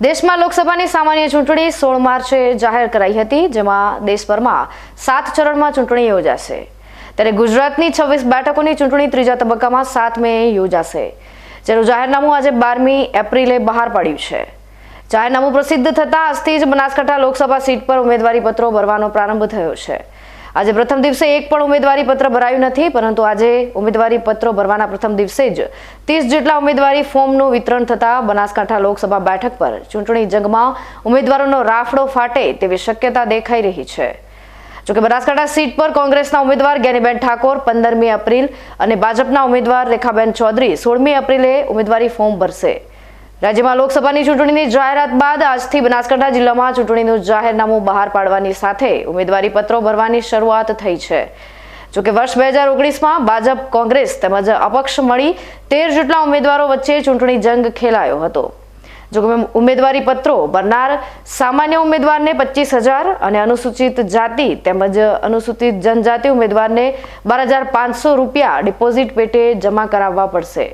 દેશમાં લોકસભાની સામાન્ય ચૂંટણી સોળ માર્ચે જાહેર કરાઈ હતી, જેમાં દેશભરમાં સાત ચરણમાં ચૂંટણી યોજાશે. ત્યારે ગુજરાતની છવ્વીસ બેઠકોની ચૂંટણી ત્રીજા તબક્કામાં સાત મે યોજાશે, જેનું જાહેરનામું આજે બારમી એપ્રિલે બહાર પાડ્યું છે. જાહેરનામું પ્રસિદ્ધ થતાં આજથી જ બનાસકાંઠા લોકસભા સીટ પર ઉમેદવારી પત્રો ભરવાનો પ્રારંભ થયો છે. આજે પ્રથમ દિવસે એક પણ ઉમેદવારી પત્ર ભરાયું નથી, પરંતુ આજે ઉમેદવારી પત્રો ભરવાના પ્રથમ દિવસે જ ત્રીસ જેટલા ઉમેદવારી ફોર્મનું વિતરણ થતાં બનાસકાંઠા લોકસભા બેઠક પર ચૂંટણી જંગમાં ઉમેદવારોનો રાફડો ફાટે તેવી શક્યતા દેખાઈ રહી છે. જોકે બનાસકાંઠા સીટ પર કોંગ્રેસના ઉમેદવાર જ્ઞાનીબેન ઠાકોર પંદરમી એપ્રિલ અને ભાજપના ઉમેદવાર રેખાબેન ચૌધરી સોળમી એપ્રિલે ઉમેદવારી ફોર્મ ભરશે. રાજ્યમાં લોકસભાની ચૂંટણીની જાહેરાત બાદ આજથી બનાસકાંઠા જિલ્લામાં ચૂંટણીનું જાહેરનામું બહાર પાડવાની સાથે ઉમેદવારી પત્રો ભરવાની શરૂઆત થઈ છે. જોકે વર્ષ બે હજાર ઓગણીસમાં ભાજપ, કોંગ્રેસ તેમજ અપક્ષ મળી તેર જેટલા ઉમેદવારો વચ્ચે ચૂંટણી જંગ ખેલાયો હતો. જોકે ઉમેદવારી પત્રો ભરનાર સામાન્ય ઉમેદવારને પચીસ હજાર અને અનુસૂચિત જાતિ તેમજ અનુસૂચિત જનજાતિ ઉમેદવારને બાર હજાર પાંચસો રૂપિયા ડિપોઝિટ પેટે જમા કરાવવા પડશે.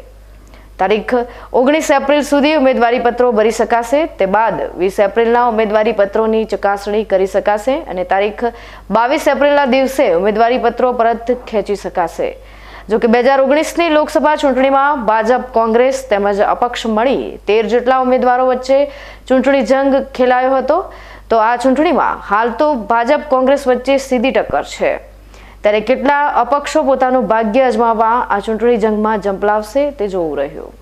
તારીખ ઓગણીસ એપ્રિલ સુધી ઉમેદવારી પત્રો ભરી શકાશે. તે બાદ વીસ એપ્રિલના ઉમેદવારી પત્રોની ચકાસણી કરી શકાશે અને તારીખ બાવીસ એપ્રિલના દિવસે ઉમેદવારી પત્રો પરત ખેંચી શકાશે. જો કે બે હજાર ઓગણીસની લોકસભા ચૂંટણીમાં ભાજપ, કોંગ્રેસ તેમજ અપક્ષ મળી તેર જેટલા ઉમેદવારો વચ્ચે ચૂંટણી જંગ ખેલાયો હતો. તો આ ચૂંટણીમાં હાલ તો ભાજપ, કોંગ્રેસ વચ્ચે સીધી ટક્કર છે. ત્યારે કેટલા અપક્ષો પોતાનું ભાગ્ય અજમાવવા આ ચૂંટણી જંગમાં જંપલાવશે તે જોવું રહ્યું.